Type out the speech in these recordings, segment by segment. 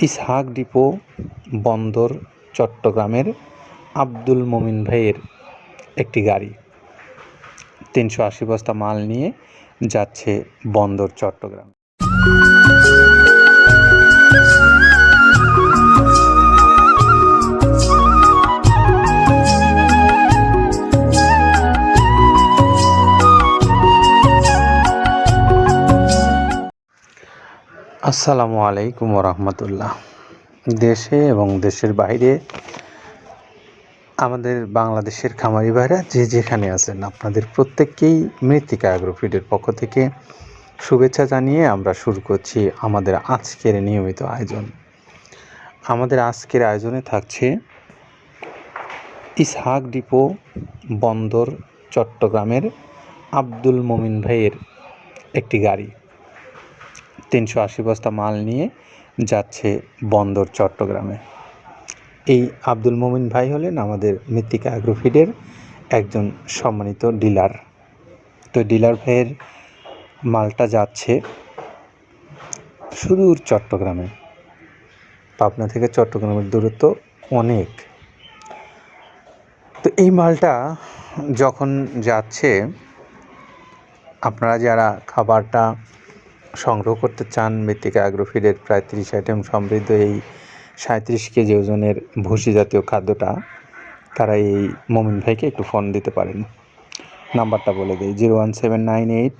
Ishaq depot, বন্দর, চট্টগ্রামের আব্দুল মমিন ভাইয়ের একটি গাড়ি। তিনশো আশি বস্তা মাল নিয়ে যাচ্ছে বন্দর চট্টগ্রাম। আসসালামু আলাইকুম রহমতুল্লাহ দেশে এবং দেশের বাইরে আমাদের বাংলাদেশের খামারি ভাইরা যে যেখানে আছেন, আপনাদের প্রত্যেককেই মৃত্তিকা অ্যাগ্রোফিডের পক্ষ থেকে শুভেচ্ছা জানিয়ে আমরা শুরু করছি আমাদের আজকের নিয়মিত আয়োজন। আমাদের আজকের আয়োজনে থাকছে ইসহাক ডিপো বন্দর চট্টগ্রামের আব্দুল মমিন ভাইয়ের একটি গাড়ি। তিনশো আশি বস্তা মাল নিয়ে যাচ্ছে বন্দর চট্টগ্রামে। এই আব্দুল মোমিন ভাই হলেন আমাদের মৃত্তিকা অ্যাগ্রোফিডের একজন সম্মানিত ডিলার। তো ডিলার ভাইয়ের মালটা যাচ্ছে সুদূর চট্টগ্রামে। পাবনা থেকে চট্টগ্রামের দূরত্ব অনেক। তো এই মালটা যখন যাচ্ছে, আপনারা যারা খাবারটা সংগ্রহ করতে চান মৃত্তিকা অ্যাগ্রোফিডের প্রায় তিরিশ আইটেম সমৃদ্ধ এই সাঁত্রিশ কেজি ওজনের ভুসি জাতীয় খাদ্যটা, তারা এই মমিন ভাইকে একটু ফোন দিতে পারেন। নাম্বারটা বলে দিই, zero one seven nine eight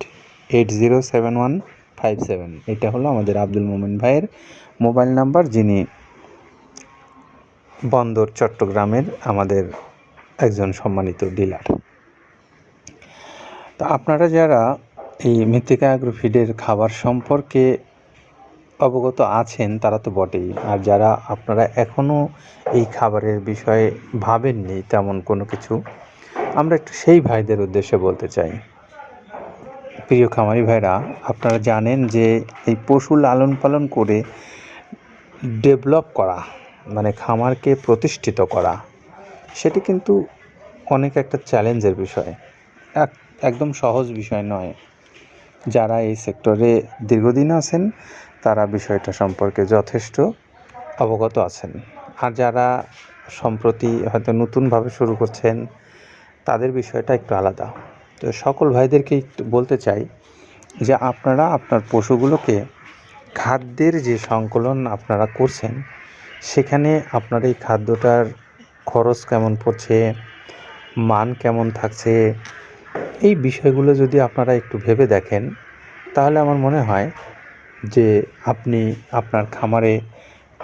eight zero seven one five seven. এটা হলো আমাদের আব্দুল মোমিন ভাইয়ের মোবাইল নাম্বার, যিনি বন্দর চট্টগ্রামের আমাদের একজন সম্মানিত ডিলার। তো আপনারা যারা এই মৃত্তিকা অ্যাগ্রোফিডের খাবার সম্পর্কে অবগত আছেন তারা তো বটেই। আর যারা আপনারা এখনও এই খাবারের বিষয়ে ভাবেননি তেমন কোনো কিছু, আমরা একটু সেই ভাইদের উদ্দেশ্যে বলতে চাই। প্রিয় খামারি ভাইরা, আপনারা জানেন যে এই পশু লালন পালন করে ডেভেলপ করা মানে খামারকে প্রতিষ্ঠিত করা, সেটি কিন্তু অনেক একটা চ্যালেঞ্জের বিষয়। এক, একদম সহজ বিষয় নয়। যারা এই সেক্টরে দীর্ঘদিন আছেন, তারা বিষয়টা সম্পর্কে যথেষ্ট অবগত আছেন। আর যারা সম্প্রতি হয়তো নতুনভাবে শুরু করছেন, তাদের বিষয়টা একটু আলাদা। তো সকল ভাইদেরকে একটু বলতে চাই যে আপনারা আপনার পশুগুলোকে খাদ্যের যে সংকলন আপনারা করছেন, সেখানে আপনার এই খাদ্যটার খরচ কেমন পড়ছে, মান কেমন থাকছে এই বিষয়গুলো যদি আপনারা একটু ভেবে দেখেন, তাহলে আমার মনে হয় যে আপনি আপনার খামারে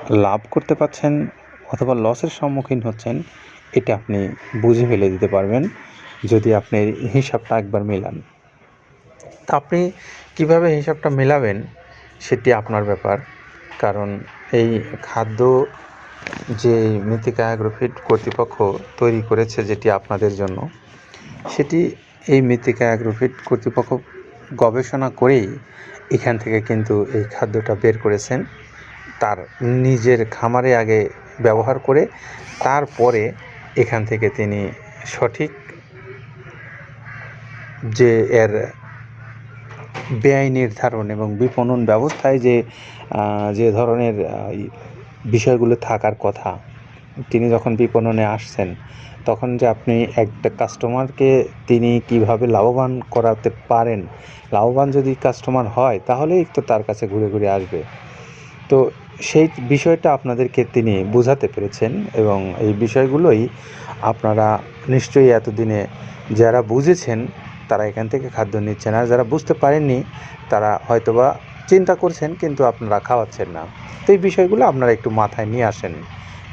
লাভ করতে পারছেন অথবা লসের সম্মুখীন হচ্ছেন, এটা আপনি বুঝে ফেলে দিতে পারবেন যদি আপনি হিসাবটা একবার মেলান। তা আপনি কীভাবে হিসাবটা মেলাবেন সেটি আপনার ব্যাপার। কারণ এই খাদ্য যে মৃত্তিকা অ্যাগ্রোফিড কর্তৃপক্ষ তৈরি করেছে যেটি আপনাদের জন্য, সেটি এই মৃত্তিকা অ্যাগ্রোফিড কর্তৃপক্ষ গবেষণা করেই এখান থেকে কিন্তু এই খাদ্যটা বের করেছেন। তার নিজের খামারে আগে ব্যবহার করে তারপরে এখান থেকে তিনি সঠিক যে এর ব্যয় নির্ধারণ এবং বিপণন ব্যবস্থায় যে যে ধরনের বিষয়গুলো থাকার কথা তিনি যখন বিপণনে আসছেন, তখন যে আপনি একটা কাস্টমারকে তিনি কীভাবে লাভবান করাতে পারেন, লাভবান যদি কাস্টমার হয়, তাহলেই তো তার কাছে ঘুরে ঘুরে আসবে। তো সেই বিষয়টা আপনাদেরকে তিনি বোঝাতে পেরেছেন এবং এই বিষয়গুলোই আপনারা নিশ্চয়ই এতদিনে যারা বুঝেছেন, তারা এখান থেকে খাদ্য নিচ্ছেন। আর যারা বুঝতে পারেননি, তারা হয়তোবা চিন্তা করছেন, কিন্তু আপনারা খাওয়াচ্ছেন না। তো এই বিষয়গুলো আপনারা একটু মাথায় নিয়ে আসেন।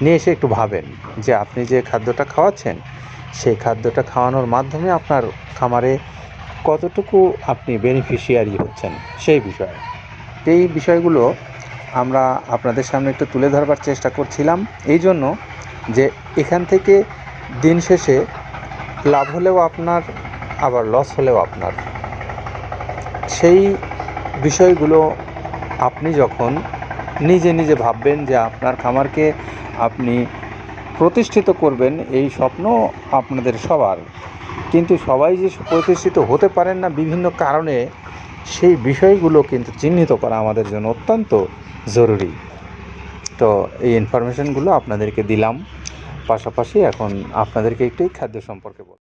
নিয়ে এসে একটু ভাবেন যে আপনি যে খাদ্যটা খাওয়াচ্ছেন, সেই খাদ্যটা খাওয়ানোর মাধ্যমে আপনার খামারে কতটুকু আপনি বেনিফিশিয়ারি হচ্ছেন সেই বিষয়ে। এই বিষয়গুলো আমরা আপনাদের সামনে একটু তুলে ধরবার চেষ্টা করছিলাম। এই জন্য যে এখান থেকে দিন শেষে লাভ হলেও আপনার, আবার লস হলেও আপনার। সেই বিষয়গুলো আপনি যখন নিজে নিজে ভাববেন যে আপনার খামারকে আপনি প্রতিষ্ঠিত করবেন এই স্বপ্ন আপনাদের সবার। কিন্তু সবাই যে প্রতিষ্ঠিত হতে পারেন না বিভিন্ন কারণে, সেই বিষয়গুলো কিন্তু চিহ্নিত করা আমাদের জন্য অত্যন্ত জরুরি। তো এই ইনফরমেশনগুলো আপনাদেরকে দিলাম। পাশাপাশি এখন আপনাদেরকে একটু খাদ্য সম্পর্কে বল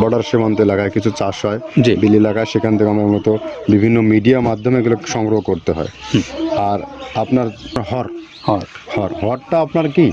বর্ডার সীমান্ত এলাকায় কিছু চাষ হয় যে বিল এলাকায় সেখান থেকে আমার মতো বিভিন্ন মিডিয়া মাধ্যমে এগুলো সংগ্রহ করতে হয়। আর আপনার হর হর। হর হরটা আপনার কি?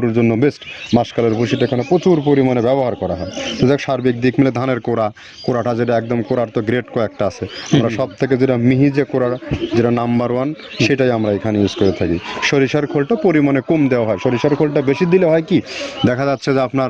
গরুর জন্য বেস্ট মাসকালের ভুসিটা এখানে প্রচুর পরিমাণে ব্যবহার করা হয়। তো দেখ সার্বিক দিক মিলে ধানের কোড়া। কোড়াটা যেটা একদম কোড়ার তো গ্রেড কয়েকটা আছে। আমরা সব থেকে যেটা মিহি যে কোড়া যেটা নাম্বার ওয়ান সেটাই আমরা এখানে ইউজ করে থাকি। সরিষার খোলটা পরিমাণে কম দেওয়া হয়। সরিষার খোলটা বেশি দিলে হয় কি? দেখা যাচ্ছে যে আপনার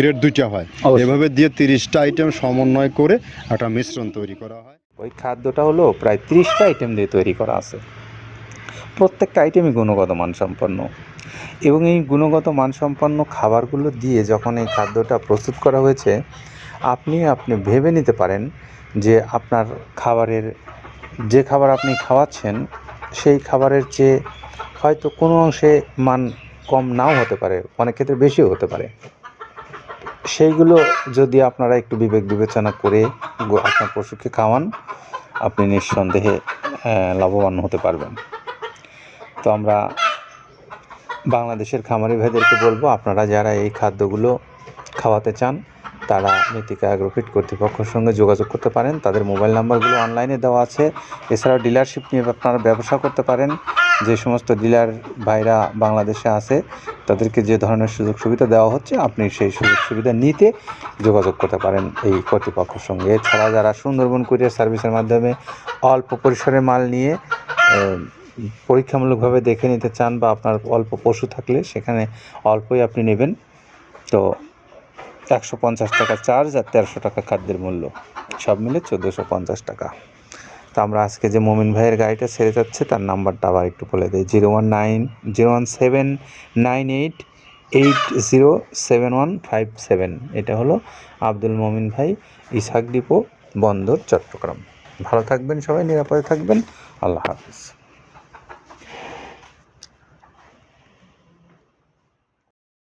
গ্রেড দুইটা হয়। এভাবে দিয়ে তিরিশটা আইটেম সমন্বয় করে একটা মিশ্রণ তৈরি করা হয়। ওই খাদ্যটা হলো প্রায় তিরিশটা আইটেম দিয়ে তৈরি করা আছে। প্রত্যেকটা আইটেমই গুণগত মানসম্পন্ন। এবং এই গুণগত মানসম্পন্ন খাবারগুলো দিয়ে যখন এই খাদ্যটা প্রস্তুত করা হয়েছে আপনি আপনি ভেবে নিতে পারেন যে আপনার খাবারের যে খাবার আপনি খাওয়াচ্ছেন সেই খাবারের চেয়ে হয়তো কোনো অংশে মান কম নাও হতে পারে অনেক ক্ষেত্রে বেশিও হতে পারে। সেইগুলো যদি আপনারা একটু বিবেক বিবেচনা করে আপনার পশুকে খাওয়ান, আপনি নিঃসন্দেহে লাভবান হতে পারবেন। তো আমরা বাংলাদেশের খামারি ভাইদেরকে বলব, আপনারা যারা এই খাদ্যগুলো খাওয়াতে চান, তারা নীতিকা অ্যাগ্রোফিট কর্তৃপক্ষের সঙ্গে যোগাযোগ করতে পারেন। তাদের মোবাইল নাম্বারগুলো অনলাইনে দেওয়া আছে। এছাড়াও ডিলারশিপ নিয়ে আপনারা ব্যবসা করতে পারেন। যে সমস্ত ডিলার ভাইরা বাংলাদেশে আছে তাদেরকে যে ধরনের সুযোগ সুবিধা দেওয়া হচ্ছে, আপনি সেই সুযোগ সুবিধা নিতে যোগাযোগ করতে পারেন এই কর্তৃপক্ষের সঙ্গে। এছাড়া যারা সুন্দরবন কুরিয়ার সার্ভিসের মাধ্যমে অল্প পরিসরে মাল নিয়ে পরীক্ষামূলকভাবে দেখে নিতে চান বা আপনার অল্প পশু থাকলে সেখানে অল্পই আপনি নেবেন। তো একশো পঞ্চাশ টাকা চার্জ আর তেরোশো টাকা খাদ্যের মূল্য। সব মিলে চোদ্দোশো পঞ্চাশ টাকা। তো আমরা আজকে যে মোমিন ভাইয়ের গাড়িটা ছেড়ে যাচ্ছে, তার নাম্বারটা আবার একটু বলে দিই। Zero one nine, zero one seven nine eight eight zero seven one five seven. এটা হলো আব্দুল মমিন ভাই, ইসাক ডিপো, বন্দর, চট্টগ্রাম। ভালো থাকবেন সবাই, নিরাপদে থাকবেন। আল্লাহ হাফিজ।